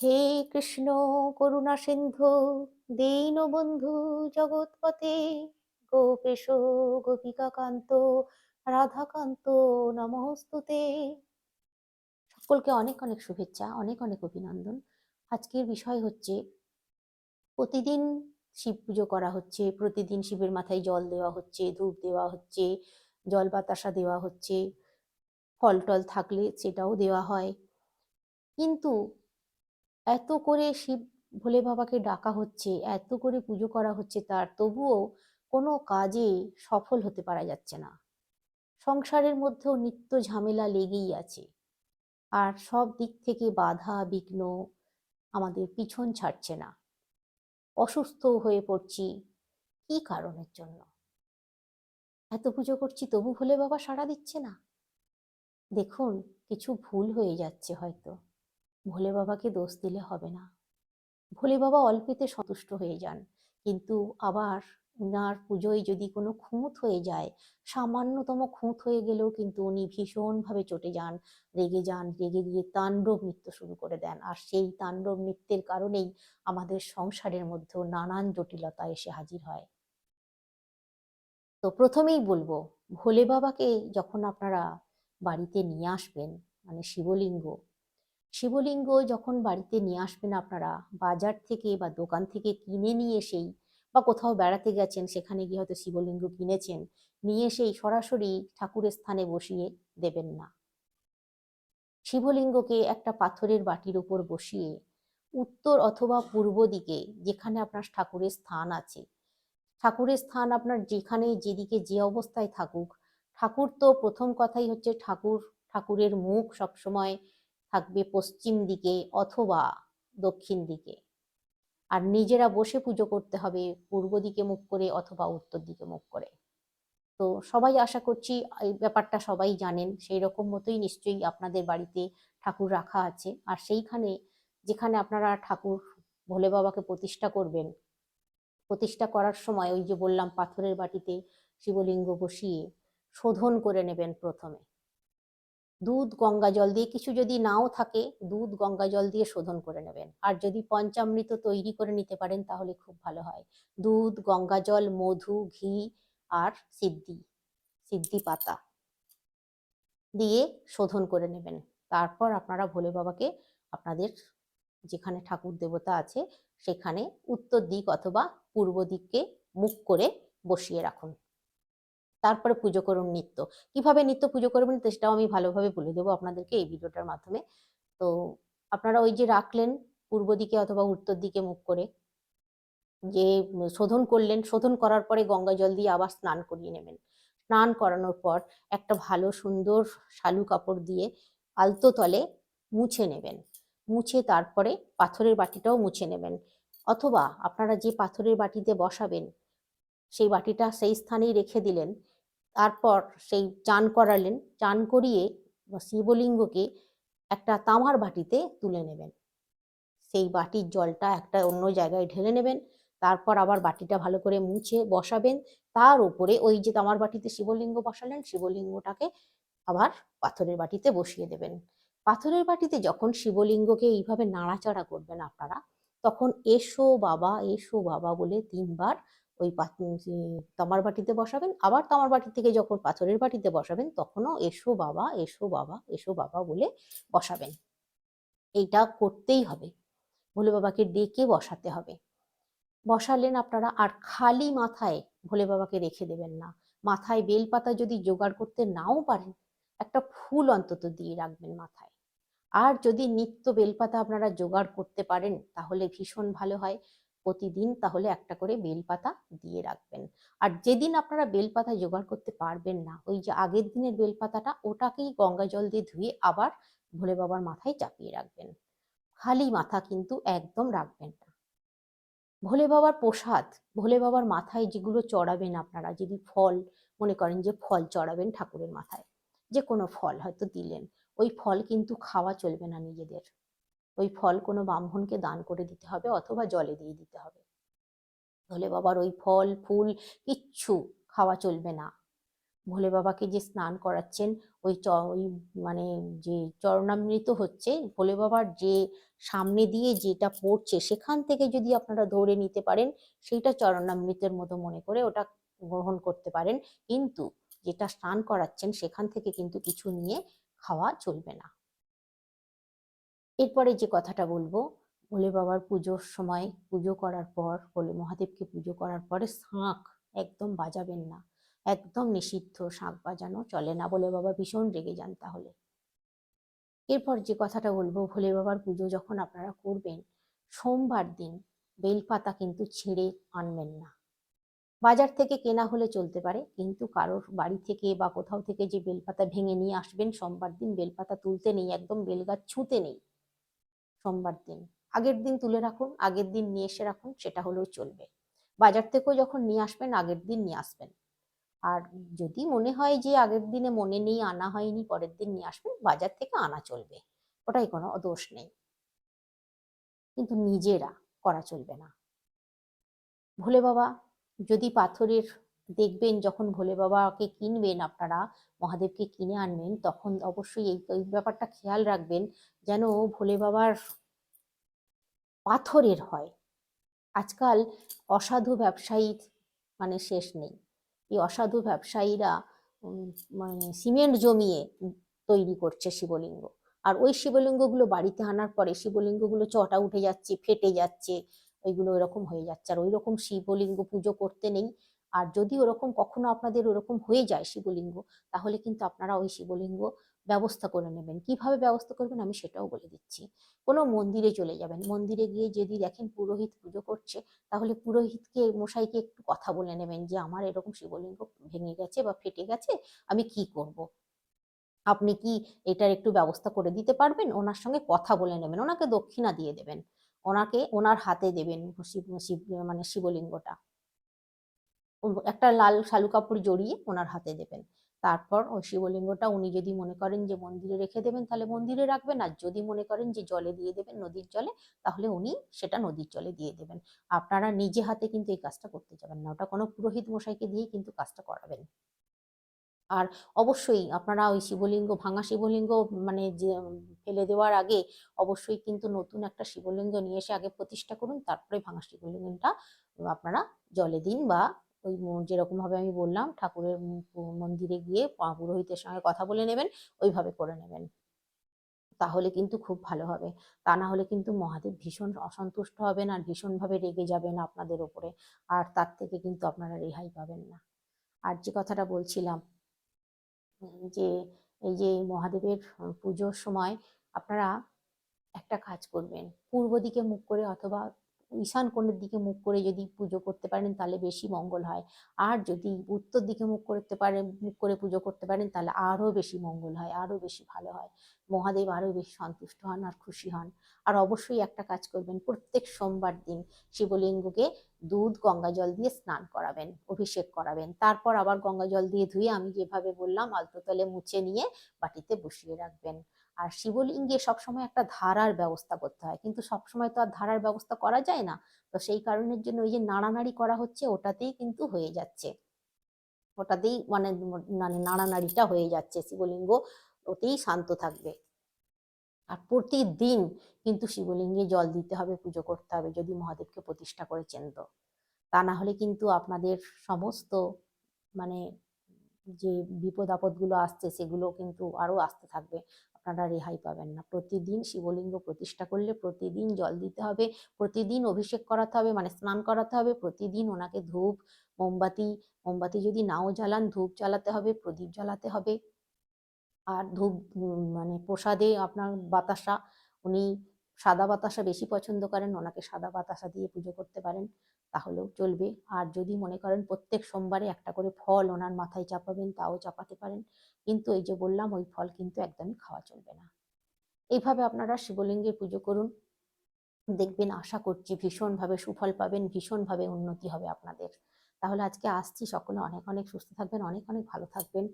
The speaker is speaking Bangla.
হে কৃষ্ণ করুণা সিন্ধু দীনবন্ধু জগৎপতে গোপেশ গোপিকা কান্ত রাধাকান্ত, নমস্তুতে। সকলকে অনেক অনেক শুভেচ্ছা, অনেক অনেক অভিনন্দন। আজকের বিষয় হচ্ছে, প্রতিদিন শিব পুজো করা হচ্ছে, প্রতিদিন শিবের মাথায় জল দেওয়া হচ্ছে, ধূপ দেওয়া হচ্ছে, জল বাতাসা দেওয়া হচ্ছে, ফল টল থাকলে সেটাও দেওয়া হয়। কিন্তু এত করে শিব ভোলে বাবাকে ডাকা হচ্ছে, এত করে পুজো করা হচ্ছে তার, তবুও কোনো কাজে সফল হতে পারা যাচ্ছে না। সংসারের মধ্যেও নিত্য ঝামেলা লেগেই আছে। আর সব দিক থেকে বাধা, বিঘ্ন আমাদের পিছন ছাড়ছে না। অসুস্থ হয়ে পড়ছি, কি কারণের জন্য? এত পুজো করছি, তবু ভোলে বাবা সাড়া দিচ্ছে না? দেখুন, কিছু ভুল হয়ে যাচ্ছে হয়তো। ভোলে বাবাকে দোষ দিলে হবে না। ভোলে বাবা অল্পেতে সন্তুষ্ট হয়ে যান, কিন্তু আবার উনার পুজোয় যদি কোনো খুঁত হয়ে যায়, সামান্যতম খুঁত হয়ে গেলেও কিন্তু উনি ভীষণভাবে চটে যান, রেগে যান, রেগে গিয়ে তাণ্ডব নৃত্য শুরু করে দেন। আর সেই তাণ্ডব নৃত্যের কারণেই আমাদের সংসারের মধ্যেও নানান জটিলতা এসে হাজির হয়। তো প্রথমেই বলব, ভোলে বাবাকে যখন আপনারা বাড়িতে নিয়ে আসবেন মানে শিবলিঙ্গ শিবলিঙ্গ যখন বাড়িতে নিয়ে আসবেন আপনারা, বাজার থেকে বা দোকান থেকে কিনে নিয়ে এসেই বা কোথাও বেড়াতে গেছেন, সেখানে গিয়ে হয়তো শিবলিঙ্গ কিনেছেন, নিয়ে এসেই সরাসরি ঠাকুরের স্থানে বসিয়ে দেবেন না। শিবলিঙ্গকে একটা পাথরের বাটির উপর বসিয়ে উত্তর অথবা পূর্ব দিকে যেখানে আপনার ঠাকুরের স্থান আছে, ঠাকুরের স্থান আপনার যেখানে যেদিকে যে অবস্থায় থাকুক, ঠাকুর তো প্রথম কথাই হচ্ছে ঠাকুর, ঠাকুরের মুখ সবসময় থাকবে পশ্চিম দিকে অথবা দক্ষিণ দিকে। আর নিজেরা বসে পুজো করতে হবে পূর্ব দিকে মুখ করে অথবা উত্তর দিকে মুখ করে। তো সবাই আশা করছি এই ব্যাপারটা সবাই জানেন, সেই রকম মতোই নিশ্চয়ই আপনাদের বাড়িতে ঠাকুর রাখা আছে। আর সেইখানে যেখানে আপনারা ঠাকুর ভোলে বাবাকে প্রতিষ্ঠা করবেন, প্রতিষ্ঠা করার সময় ওই যে বললাম পাথরের বাটিতে শিবলিঙ্গ বসিয়ে শোধন করে নেবেন প্রথমে। দুধ, গঙ্গা জল দিয়ে কিছু যদি নাও থাকে, দুধ, গঙ্গা জল দিয়ে শোধন করে নেবেন। আর যদি পঞ্চামৃত তৈরি করে নিতে পারেন, তাহলে খুব ভালো হয়। দুধ, গঙ্গা জল, মধু, ঘি আর সিদ্ধি সিদ্ধি পাতা দিয়ে শোধন করে নেবেন। তারপর আপনারা ভোলে বাবাকে আপনাদের যেখানে ঠাকুর দেবতা আছে, সেখানে উত্তর দিক অথবা পূর্ব দিককে মুখ করে বসিয়ে রাখুন। তারপরে পুজো করুন নিত্য। কীভাবে নিত্য পুজো করবেন সেটাও আমি ভালোভাবে বলে দেবো আপনাদেরকে এই ভিডিওটার মাধ্যমে। তো আপনারা ওই যে রাখলেন পূর্ব দিকে অথবা উত্তর দিকে মুখ করে, যে শোধন করলেন, শোধন করার পরে গঙ্গা জল দিয়ে আবার স্নান করিয়ে নেবেন। স্নান করানোর পর একটা ভালো সুন্দর শালু কাপড় দিয়ে আলতো তলে মুছে নেবেন। মুছে তারপরে পাথরের বাটিটাও মুছে নেবেন। অথবা আপনারা যে পাথরের বাটিতে বসাবেন সেই বাটিটা সেই স্থানেই রেখে দিলেন। তারপর সেই চান করালেন। চান করিয়ে শিবলিঙ্গকে একটা তামার বাটিতে তুলে নেবেন। সেই বাটির জলটা একটা অন্য জায়গায় ঢেলে নেবেন। তারপর আবার বাটিটা ভালো করে মুছে বসাবেন। তার উপরে ওই যে তামার বাটিতে শিবলিঙ্গ বসালেন, শিবলিঙ্গটাকে আবার পাথরের বাটিতে বসিয়ে দেবেন। পাথরের বাটিতে যখন শিবলিঙ্গকে এইভাবে নাড়াচাড়া করবেন আপনারা, তখন এসো বাবা এসো বাবা বলে তিনবার ওই তামার বাটিতে বসাবেন, আবার তামার বাটি থেকে যখন পাথরের বাটিতে বসাবেন, তখনও এসো বাবা এসো বাবা এসো বাবা বলে বসাবেন। এইটা করতেই হবে। ভোলে বাবাকে ডেকে বসাতে হবে। বসালেন আপনারা, আর খালি মাথায় ভোলে বাবাকে রেখে দেবেন না। মাথায় বেলপাতা যদি জোগাড় করতে নাও পারেন, একটা ফুল অন্তত দিয়ে রাখবেন মাথায়। আর যদি নিত্য বেলপাতা আপনারা জোগাড় করতে পারেন, তাহলে ভীষণ ভালো হয়। প্রতিদিন তাহলে একটা করে বেলপাতা দিয়ে রাখবেন। আর যেদিন আপনারা বেলপাতা জোগাড় করতে পারবেন না, ওই যে আগের দিনের বেলপাতাটা, ওটাকেই গঙ্গা জল দিয়ে ধুয়ে আবার ভোলে বাবার মাথায় চাপিয়ে রাখবেন। খালি মাথা কিন্তু একদম রাখবেন না। ভোলে বাবার প্রসাদ, ভোলে বাবার মাথায় যেগুলো চড়াবেন আপনারা, যদি ফল, মনে করেন যে ফল চড়াবেন ঠাকুরের মাথায়, যে কোনো ফল হয়তো দিলেন, ওই ফল কিন্তু খাওয়া চলবে না নিজেদের। ওই ফল কোনো ব্রাহ্মণকে দান করে দিতে হবে অথবা জলে দিয়ে দিতে হবে। ভোলে বাবার ওই ফল, ফুল কিচ্ছু খাওয়া চলবে না। ভোলে বাবাকে যে স্নান করাচ্ছেন, ওই ওই মানে যে চরণামৃত হচ্ছে, ভোলে বাবার যে সামনে দিয়ে যেটা পড়ছে, সেখান থেকে যদি আপনারা ধরে নিতে পারেন, সেইটা চরণামৃতের মতো মনে করে ওটা গ্রহণ করতে পারেন। কিন্তু যেটা স্নান করাচ্ছেন, সেখান থেকে কিন্তু কিছু নিয়ে খাওয়া চলবে না। এরপরে যে কথাটা বলব, ভোলে বাবার পুজোর সময় পুজো করার পর, ভোলে মহাদেবকে পুজো করার পরে শাঁখ একদম বাজাবেন না। একদম নিষিদ্ধ শাঁখ বাজানো চলে না। বলে বাবা ভীষণ রেগে যান তাহলে। এরপর যে কথাটা বলব, ভোলে বাবার পুজো যখন আপনারা করবেন, সোমবার দিন বেলপাতা কিন্তু ছিঁড়ে আনবেন না। বাজার থেকে কেনা হলে চলতে পারে, কিন্তু কারোর বাড়ি থেকে বা কোথাও থেকে যে বেলপাতা ভেঙে নিয়ে আসবেন, সোমবার দিন বেলপাতা তুলতে নেই, একদম বেলগাছ ছুঁতে নেই। সোমবার দিন। আগের দিন তুলে রাখুন, আগের দিন নিয়ে এসে রাখুন, সেটা হলেও চলবে। বাজার থেকেও যখন নিয়ে আসবেন, আগের দিন নিয়ে আসবেন। আর যদি মনে হয় যে আগের দিনে মনে নেই, আনা হয়নি, পরের দিন নিয়ে আসবেন, বাজার থেকে আনা চলবে। ওটাই কোনো দোষ নেই। কিন্তু নিজেরা করা চলবে না। ভোলে বাবা, যদি পাথরের দেখবেন যখন ভোলে বাবাকে কিনবেন আপনারা, মহাদেবকে কিনে আনবেন, তখন অবশ্যই এই এই ব্যাপারটা খেয়াল রাখবেন যেন ভোলে বাবার পাথরের হয়। আজকাল অসাধু ব্যবসায়ী মানে শেষ নেই। এই অসাধু ব্যবসায়ীরা মানে সিমেন্ট জমিয়ে তৈরি করছে শিবলিঙ্গ। আর ওই শিবলিঙ্গগুলো বাড়িতে আনার পরে শিবলিঙ্গগুলো চটা উঠে যাচ্ছে, ফেটে যাচ্ছে, ওইগুলো এরকম হয়ে যাচ্ছে। আর ওই রকম শিবলিঙ্গ পুজো করতে নেই। আর যদি ওরকম কখনো আপনাদের ওরকম হয়ে যায় শিবলিঙ্গ, তাহলে কিন্তু আপনারা ওই শিবলিঙ্গ ব্যবস্থা করে নেবেন। কীভাবে ব্যবস্থা করবেন আমি সেটাও বলে দিচ্ছি। কোনো মন্দিরে চলে যাবেন। মন্দিরে গিয়ে যদি দেখেন পুরোহিত পুজো করছে, তাহলে পুরোহিতকে, মশাইকে একটু কথা বলে নেবেন যে, আমার এরকম শিবলিঙ্গ ভেঙে গেছে বা ফেটে গেছে, আমি কি করব। আপনি কি এটার একটু ব্যবস্থা করে দিতে পারবেন? ওনার সঙ্গে কথা বলে নেবেন। ওনাকে দক্ষিণা দিয়ে দেবেন। ওনাকে, ওনার হাতে দেবেন শিব শিব মানে শিবলিঙ্গটা। একটা লাল শালু কাপড় জড়িয়ে ওনার হাতে দেবেন। তারপর ওই শিবলিঙ্গটা উনি যদি মনে করেন যে মন্দিরে রেখে দেবেন, তাহলে মন্দিরে রাখবেন। আর যদি মনে করেন যে জলে দিয়ে দেবেন, নদীর জলে, তাহলে উনি সেটা নদীর জলে দিয়ে দেবেন। আপনারা নিজে হাতে কিন্তু এই কাজটা করতে যাবেন না। ওটা কোনো পুরোহিত মশাইকে দিয়ে কিন্তু কাজটা করাবেন। আর অবশ্যই আপনারা ওই শিবলিঙ্গ, ভাঙা শিবলিঙ্গ মানে যে ফেলে দেওয়ার আগে অবশ্যই কিন্তু নতুন একটা শিবলিঙ্গ নিয়ে এসে আগে প্রতিষ্ঠা করুন। তারপরে ভাঙা শিবলিঙ্গটা আপনারা জলে দিন বা ওই ম- যেরকম ভাবে আমি বললাম, ঠাকুরের মন্দিরে গিয়ে পুরোহিতের সঙ্গে কথা বলে নেবেন, ওইভাবে করে নেবেন। তাহলে কিন্তু খুব ভালো হবে। তা না হলে কিন্তু মহাদেব ভীষণ অসন্তুষ্ট হবেন আর ভীষণভাবে রেগে যাবেন আপনাদের ওপরে। আর তার থেকে কিন্তু আপনারা রেহাই পাবেন না। আর যে কথাটা বলছিলাম যে এই যে মহাদেবের পুজোর সময় আপনারা একটা কাজ করবেন। পূর্ব দিকে মুখ করে অথবা ঈশান কোণের দিকে মুখ করে যদি পুজো করতে পারেন তাহলে বেশি মঙ্গল হয়। আর যদি উত্তর দিকে মুখ করতে পারেন, মুখ করে পুজো করতে পারেন তাহলে আরও বেশি মঙ্গল হয়, আরও বেশি ভালো হয়। মহাদেব আরও বেশি সন্তুষ্ট হন আর খুশি হন। আর অবশ্যই একটা কাজ করবেন, প্রত্যেক সোমবার দিন শিবলিঙ্গকে দুধ, গঙ্গা জল দিয়ে স্নান করাবেন, অভিষেক করাবেন। তারপর আবার গঙ্গা জল দিয়ে ধুয়ে আমি যেভাবে বললাম আলতোতলে মুছে নিয়ে বাটিতে বসিয়ে রাখবেন। আর শিবলিঙ্গে সবসময় একটা ধারার ব্যবস্থা করতে হয়। কিন্তু সবসময় তো আর ধারার ব্যবস্থা করা যায় না। তো সেই কারণের জন্য ওই যে নাড়ানাড়ি করা হচ্ছে, ওটাতেই কিন্তু হয়ে যাচ্ছে। ওটাতেই মানে মানে নাড়ানাড়িটা হয়ে যাচ্ছে, শিবলিঙ্গ ওতেই শান্ত থাকবে। আর প্রতিদিন কিন্তু শিবলিঙ্গে জল দিতে হবে, পুজো করতে হবে, যদি মহাদেবকে প্রতিষ্ঠা করেছেন তো। তা না হলে কিন্তু আপনাদের সমস্ত মানে যে বিপদ আপদগুলো আসছে, সেগুলো কিন্তু আরও আসতে থাকবে। আপনারা রেহাই পাবেন না। প্রতিদিন শিবলিঙ্গ প্রতিষ্ঠা করলে প্রতিদিন জল দিতে হবে, প্রতিদিন অভিষেক করাতে হবে মানে স্নান করাতে হবে, প্রতিদিন ওনাকে ধূপ, মোমবাতি মোমবাতি যদি নাও জ্বালান, ধূপ জ্বালাতে হবে, প্রদীপ জ্বালাতে হবে। আর ধূপ মানে প্রসাদে আপনার বাতাসা, উনি সাদা বাতাসা বেশি পছন্দ করেন, ওনাকে সাদা বাতাসা দিয়ে পুজো করতে পারেন। তাহলেও চলবে। আর যদি মনে করেন প্রত্যেক সোমবারে একটা করে ফল ওনার মাথায় চাপাবেন, তাও চাপাতে পারেন। কিন্তু এই যে বললাম, ওই ফল কিন্তু একদমই খাওয়া চলবে না। এইভাবে আপনারা শিবলিঙ্গের পুজো করুন। দেখবেন, আশা করছি ভীষণভাবে সুফল পাবেন, ভীষণভাবে উন্নতি হবে আপনাদের। তাহলে আজকে আসছি। সকলে অনেক অনেক সুস্থ থাকবেন, অনেক অনেক ভালো থাকবেন।